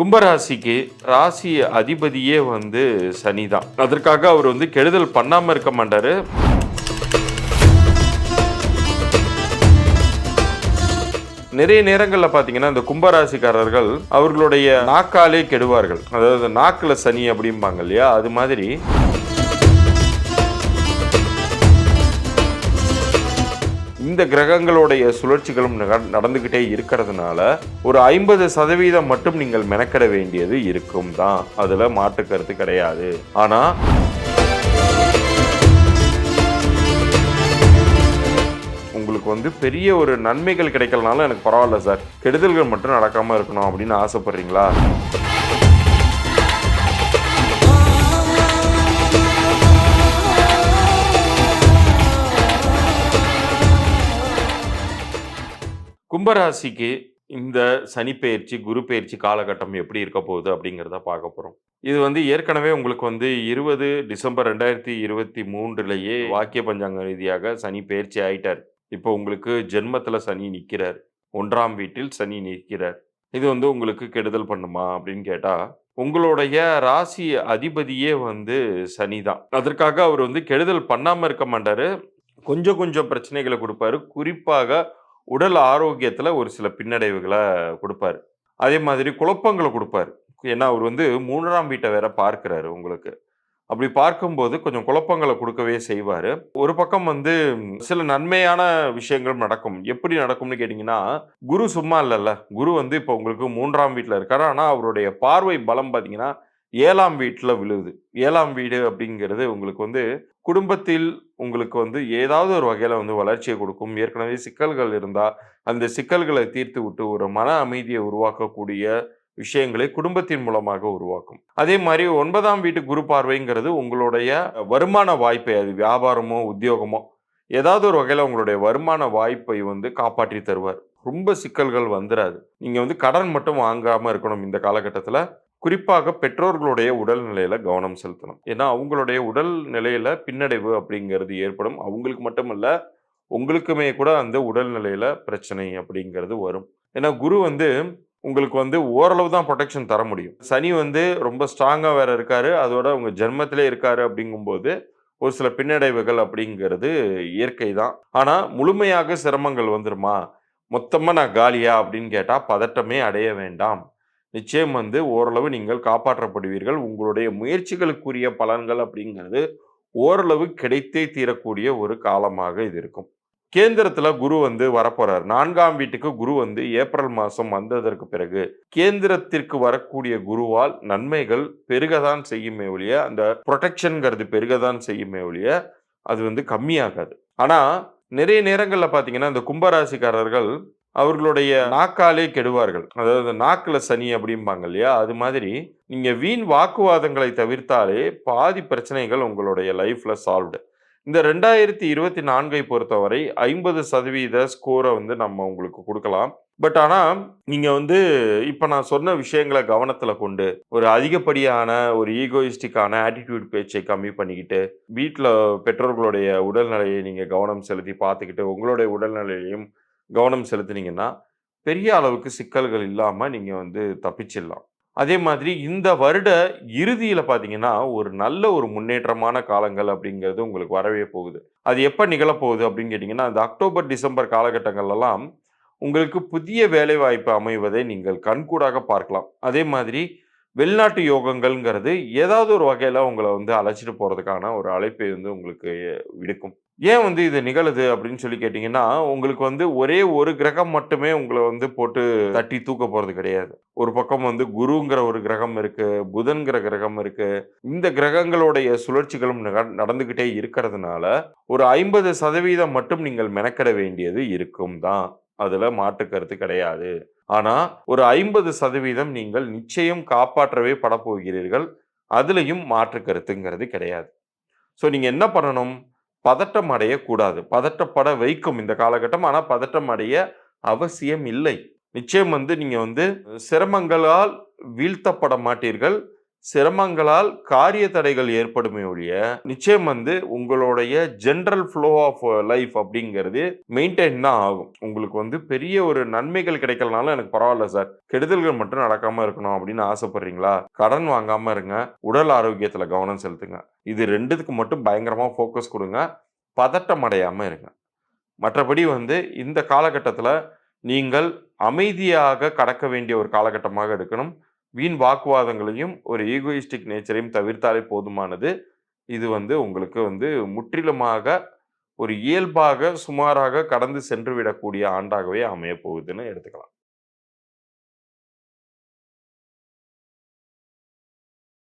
கும்பராசிக்கு ராசி அதிபதியே வந்து சனி தான் அதற்காக அவர் வந்து கெடுதல் பண்ணாம இருக்க மாட்டாரு. நிறைய நேரங்களில் பார்த்தீங்கன்னா இந்த கும்பராசிக்காரர்கள் அவர்களுடைய நாக்காலே கெடுவார்கள். அதாவது நாக்கில் சனி அப்படிம்பாங்க இல்லையா? அது மாதிரி இந்த கிரகங்களுடைய சுழற்சிகளும் நடந்துக்கிட்டே இருக்கிறதுனால ஒரு ஐம்பது சதவீதம் மட்டும் நீங்கள் மெனக்கட வேண்டியது இருக்கும் தான். அதுல மாற்று கருத்து கிடையாது. ஆனா உங்களுக்கு வந்து பெரிய ஒரு நன்மைகள் கிடைக்கலனாலும் எனக்கு பரவாயில்ல சார். கெடுதல்கள் மட்டும் நடக்காம இருக்கணும் அப்படின்னு ஆசைப்படுறீங்களா? கும்பராசிக்கு இந்த சனி பயிற்சி குரு பயிற்சி காலகட்டம் எப்படி இருக்க போகுது அப்படிங்கிறத பார்க்க போகிறோம் இது வந்து ஏற்கனவே உங்களுக்கு வந்து இருபது டிசம்பர் ரெண்டாயிரத்தி இருபத்தி மூன்றுலேயே வாக்கிய பஞ்சாங்க ரீதியாக சனி பயிற்சி ஆயிட்டார். இப்போ உங்களுக்கு ஜென்மத்தில் சனி நிற்கிறார் ஒன்றாம் வீட்டில் சனி நிற்கிறார். இது வந்து உங்களுக்கு கெடுதல் பண்ணுமா அப்படின்னு கேட்டால் உங்களுடைய ராசி அதிபதியே வந்து சனி தான். அதற்காக அவர் வந்து கெடுதல் பண்ணாமல் இருக்க மாட்டார். கொஞ்சம் கொஞ்சம் பிரச்சனைகளை கொடுப்பாரு. குறிப்பாக உடல் ஆரோக்கியத்தில் ஒரு சில பின்னடைவுகளை கொடுப்பாரு. அதே மாதிரி குழப்பங்களை கொடுப்பாரு. ஏன்னா அவர் வந்து மூன்றாம் வீட்டை வேற பார்க்கிறாரு உங்களுக்கு. அப்படி பார்க்கும்போது கொஞ்சம் குழப்பங்களை கொடுக்கவே செய்வார். ஒரு பக்கம் வந்து சில நன்மையான விஷயங்கள் நடக்கும். எப்படி நடக்கும்னு கேட்டிங்கன்னா குரு சும்மா இல்லைல்ல. குரு வந்து இப்போ உங்களுக்கு மூன்றாம் வீட்டில் இருக்காரு. ஆனால் அவருடைய பார்வை பலம் பார்த்தீங்கன்னா ஏழாம் வீட்டில் விழுது. ஏழாம் வீடு அப்படிங்கிறது உங்களுக்கு வந்து குடும்பத்தில் உங்களுக்கு வந்து ஏதாவது ஒரு வகையில் வந்து வளர்ச்சியை கொடுக்கும். ஏற்கனவே சிக்கல்கள் இருந்தால் அந்த சிக்கல்களை தீர்த்து விட்டு ஒரு மன அமைதியை உருவாக்கக்கூடிய விஷயங்களை குடும்பத்தின் மூலமாக உருவாக்கும். அதே மாதிரி ஒன்பதாம் வீட்டு குரு பார்வைங்கிறது உங்களுடைய வருமான வாய்ப்பை அது வியாபாரமோ உத்தியோகமோ ஏதாவது ஒரு வகையில் உங்களுடைய வருமான வாய்ப்பை வந்து காப்பாற்றி தருவார். ரொம்ப சிக்கல்கள் வந்துடாது நீங்கள் வந்து கடன் மட்டும் வாங்காமல் இருக்கணும் இந்த காலகட்டத்தில். குறிப்பாக பெற்றோர்களுடைய உடல்நிலையில கவனம் செலுத்தணும். ஏன்னா அவங்களுடைய உடல் நிலையில பின்னடைவு அப்படிங்கிறது ஏற்படும். அவங்களுக்கு மட்டுமல்ல உங்களுக்குமே கூட அந்த உடல்நிலையில பிரச்சனை அப்படிங்கிறது வரும். ஏன்னா குரு வந்து உங்களுக்கு வந்து ஓரளவு தான் ப்ரொடெக்ஷன் தர முடியும். சனி வந்து ரொம்ப ஸ்ட்ராங்காக வேற இருக்காரு. அதோட உங்க ஜென்மத்திலே இருக்காரு அப்படிங்கும்போது ஒரு சில பின்னடைவுகள் அப்படிங்கிறது இயற்கை தான். ஆனால் முழுமையாக சிரமங்கள் வந்துருமா? மொத்தமாக நான் காலியா அப்படின்னு கேட்டால் பதட்டமே அடைய வேண்டாம். நிச்சயம் வந்து ஓரளவு நீங்கள் காப்பாற்றப்படுவீர்கள். உங்களுடைய முயற்சிகளுக்குரிய பலன்கள் அப்படிங்கிறது ஓரளவு கிடைத்தே தீரக்கூடிய ஒரு காலமாக இது இருக்கும். கேந்திரத்துல குரு வந்து வரப்போறார். நான்காம் வீட்டுக்கு குரு வந்து ஏப்ரல் மாதம் வந்ததற்கு பிறகு கேந்திரத்திற்கு வரக்கூடிய குருவால் நன்மைகள் பெருகதான் செய்யுமே ஒழிய அந்த ப்ரொடெக்ஷன்ங்கிறது பெருகதான் செய்யுமே ஒழிய அது வந்து கம்மியாகாது. ஆனால் நிறைய நேரங்களில் பார்த்தீங்கன்னா இந்த கும்பராசிக்காரர்கள் அவர்களுடைய நாக்காலே கெடுவார்கள். அதாவது நாக்கில் சனி அப்படிம்பாங்க இல்லையா? அது மாதிரி நீங்கள் வீண் வாக்குவாதங்களை தவிர்த்தாலே பாதி பிரச்சனைகள் உங்களுடைய லைஃப்ல சால்வ்டு. இந்த ரெண்டாயிரத்தி இருபத்தி நான்கை பொறுத்தவரை ஐம்பது சதவீத ஸ்கோரை வந்து நம்ம உங்களுக்கு கொடுக்கலாம். பட் ஆனால் நீங்கள் வந்து இப்போ நான் சொன்ன விஷயங்களை கவனத்தில் கொண்டு ஒரு அதிகப்படியான ஒரு ஈகோயிஸ்டிக்கான ஆட்டிடியூட் பேச்சை கம்மி பண்ணிக்கிட்டு வீட்டில் பெற்றோர்களுடைய உடல்நிலையை நீங்கள் கவனம் செலுத்தி பார்த்துக்கிட்டு உங்களுடைய உடல்நிலையையும் கவனம் செலுத்துனீங்கன்னா பெரிய அளவுக்கு சிக்கல்கள் இல்லாமல் நீங்கள் வந்து தப்பிச்சிடலாம். அதே மாதிரி இந்த வருட இறுதியில் பார்த்தீங்கன்னா ஒரு நல்ல ஒரு முன்னேற்றமான காலங்கள் அப்படிங்கிறது உங்களுக்கு வரவே போகுது. அது எப்போ நிகழப்போகுது அப்படின்னு கேட்டிங்கன்னா இந்த அக்டோபர் டிசம்பர் காலகட்டங்கள்லாம் உங்களுக்கு புதிய வேலைவாய்ப்பு அமைவதை நீங்கள் கண்கூடாக பார்க்கலாம். அதே மாதிரி வெளிநாட்டு யோகங்கள்ங்கிறது ஏதாவது ஒரு வகையில் உங்களை வந்து அழைச்சிட்டு போகிறதுக்கான ஒரு அழைப்பை வந்து உங்களுக்கு விடுக்கும் ஏன் வந்து இது நிகழுது அப்படின்னு சொல்லி கேட்டிங்கன்னா உங்களுக்கு வந்து ஒரே ஒரு கிரகம் மட்டுமே உங்களை வந்து போட்டு தட்டி தூக்க போகிறது கிடையாது. ஒரு பக்கம் வந்து குருங்கிற ஒரு கிரகம் இருக்குது புதன்கிற கிரகம் இருக்குது இந்த கிரகங்களுடைய சுழற்சிகளும் நடந்துக்கிட்டே இருக்கிறதுனால ஒரு ஐம்பது சதவீதம் மட்டும் நீங்கள் மெனக்கட வேண்டியது இருக்கும் தான். அதில் மாற்று கருத்து கிடையாது. ஆனால் ஒரு ஐம்பது சதவீதம் நீங்கள் நிச்சயம் காப்பாற்றவே படப்போகிறீர்கள். போகிறீர்கள் அதுலயும் மாற்று கருத்துங்கிறது கிடையாது. ஸோ நீங்கள் என்ன பண்ணணும்? பதட்டம் அடையக்கூடாது பதட்டப்பட வைக்கும் இந்த காலகட்டம். ஆனால் பதட்டம் அடைய அவசியம் இல்லை. நிச்சயம் வந்து நீங்கள் வந்து சிரமங்களால் வீழ்த்தப்பட மாட்டீர்கள். சிரமங்களால் காரிய தடைகள் ஏற்படுமே ஒழிய நிச்சயம் வந்து உங்களுடைய ஜென்ரல் ஃப்ளோ ஆஃப் லைஃப் அப்படிங்கிறது மெயின்டைன் தான் ஆகும். உங்களுக்கு வந்து பெரிய ஒரு நன்மைகள் கிடைக்கலனாலும் எனக்கு பரவாயில்ல சார் கெடுதல்கள் மட்டும் நடக்காம இருக்கணும் அப்படின்னு ஆசைப்படுறீங்களா? கடன் வாங்காம இருங்க. உடல் ஆரோக்கியத்துல கவனம் செலுத்துங்க. இது ரெண்டுத்துக்கு மட்டும் பயங்கரமா ஃபோக்கஸ் கொடுங்க. பதட்டம் அடையாம இருங்க. மற்றபடி வந்து இந்த காலகட்டத்தில் நீங்கள் அமைதியாக கடக்க வேண்டிய ஒரு காலகட்டமாக இருக்கணும் வீண் வாக்குவாதங்களையும் ஒரு ஈகோயிஸ்டிக் நேச்சரையும் தவிர்த்தாலே போதுமானது. இது வந்து உங்களுக்கு வந்து முற்றிலுமாக ஒரு இயல்பாக சுமாராக கடந்து சென்று விடக்கூடிய ஆண்டாகவே அமைய போகுதுன்னு எடுத்துக்கலாம்.